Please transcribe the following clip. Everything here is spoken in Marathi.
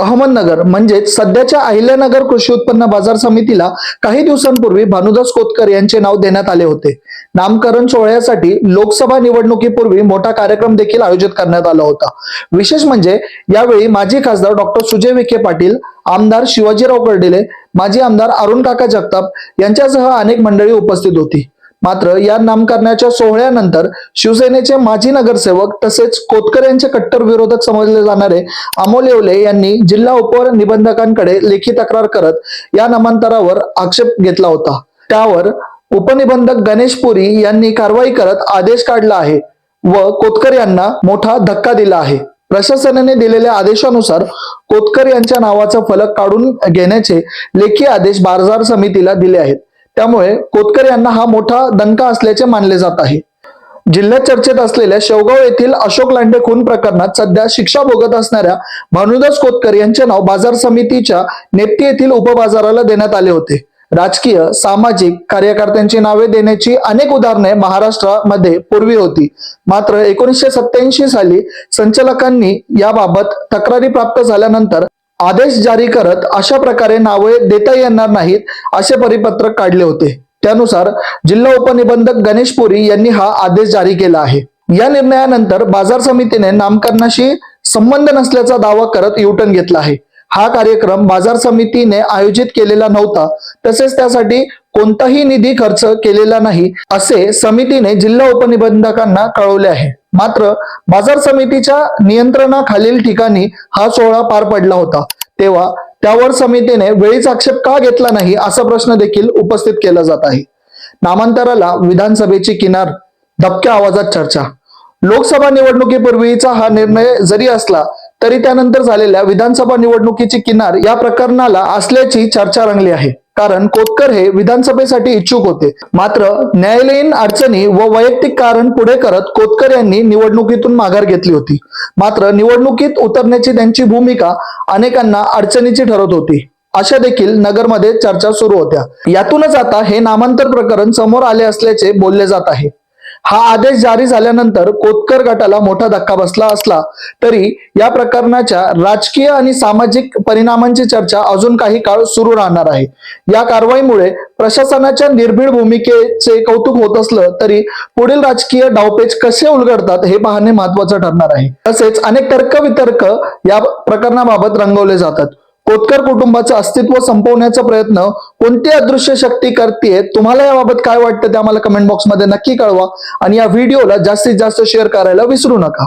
अहमदनगर म्हणजेच सध्याच्या अहिल्यानगर कृषी उत्पन्न बाजार समितीला काही दिवसांपूर्वी भानुदास कोतकर यांचे नाव देण्यात आले होते. नामकरण सोहळ्यासाठी लोकसभा निवडणुकीपूर्वी मोठा कार्यक्रम देखील आयोजित करण्यात आला होता. विशेष म्हणजे यावेळी माजी खासदार डॉक्टर सुजय विखे पाटील आमदार शिवाजीराव कर्डिले माजी आमदार अरुण काका जगताप यांच्यासह अनेक मंडळी उपस्थित होती. मात्र या नामकरणाच्या सोहळ्यानंतर शिवसेनेचे माजी नगरसेवक तसेच कोतकर यांचे कट्टर विरोधक समजले जाणारे अमोल येवले यांनी जिल्हा उपनिबंधकांकडे लेखी तक्रार करत या नामांतरावर आक्षेप घेतला होता. त्यावर उपनिबंधक गणेश पुरी यांनी कारवाई करत आदेश काढला आहे व कोतकर यांना मोठा धक्का दिला आहे. प्रशासनाने दिलेल्या आदेशानुसार कोतकर यांच्या नावाचा फलक काढून घेण्याचे लेखी आदेश बाजार समितीला दिले आहेत. त्यामुळे कोतकर यांना हा मोठा दणका असल्याचे मानले जात आहे. जिल्ह्यात चर्चेत असलेल्या शेवगाव येथील अशोक लांडे खून प्रकरणात सध्या शिक्षा भोगत असणाऱ्या भानुदास कोतकर यांचे नाव बाजार समितीच्या नेप्ती येथील उपबाजाराला देण्यात आले होते. राजकीय सामाजिक कार्यकर्त्यांची नावे देण्याची अनेक उदाहरणे महाराष्ट्रामध्ये पूर्वी होती. मात्र एकोणीसशे सत्याऐंशी साली संचालकांनी याबाबत तक्रारी प्राप्त झाल्यानंतर आदेश जारी करत अशा प्रकारे नावे देता येणार नाहीत असे परिपत्रक काढले होते. त्यानुसार जिल्हा उपनिबंधक गणेश पुरी यांनी हा आदेश जारी केला आहे. या निर्णयानंतर बाजार समितीने नामकरणाशी संबंध नसल्याचा दावा करत युटर्न घेतला आहे. हा कार्यक्रम बाजार समितीने आयोजित केलेला नव्हता. तसेच त्यासाठी कोणताही निधी खर्च केलेला नाही असे समितीने जिल्हा उपनिबंधकांना कळवले आहे. मात्र बाजार समितीच्या नियंत्रणाखालील ठिकाणी हा सोहळा पार पडला होता. तेव्हा त्यावर समितीने वेळीच आक्षेप का घेतला नाही असा प्रश्न देखील उपस्थित केला जात आहे. नामांतराला विधानसभेची किनार धबक्या आवाजात चर्चा. लोकसभा निवडणुकीपूर्वीचा हा निर्णय जरी असला तरी त्यानंतर झालेल्या विधानसभा निवडणुकीची किनार या प्रकरणाला असल्याची चर्चा रंगली आहे. कारण कोतकर हे विधानसभेसाठी इच्छुक होते. मात्र न्यायालयीन अडचणी व वैयक्तिक कारण पुढे करत कोतकर यांनी निवडणुकीतून माघार घेतली होती. मात्र निवडणुकीत उतरण्याची त्यांची भूमिका अनेकांना अडचणीची ठरत होती. अशा देखील नगरमध्ये चर्चा सुरू होत्या. यातूनच आता हे नामांतर प्रकरण समोर आले असल्याचे बोलले जात आहे. हा आदेश जारी झाल्यानंतर कोतकर गटाला मोठा धक्का बसला असला तरी या प्रकरणाच्या राजकीय आणि सामाजिक परिणामांची चर्चा अजून काही काळ सुरू राहणार आहे. या कारवाईमुळे प्रशासनाच्या निर्भीड भूमिकेचे कौतुक होत असलं तरी पुढील राजकीय डावपेच कसे उलगडतात हे पाहणे महत्वाचं ठरणार आहे. तसेच अनेक तर्क वितर्क या प्रकरणाबाबत रंगवले जातात. कोतकर कुटुंबाचं अस्तित्व संपवण्याचा प्रयत्न कोणती अदृश्य शक्ती करते तुम्हाला याबाबत काय वाटतं ते आम्हाला कमेंट बॉक्समध्ये नक्की कळवा. आणि या व्हिडिओला जास्तीत जास्त शेअर करायला विसरू नका.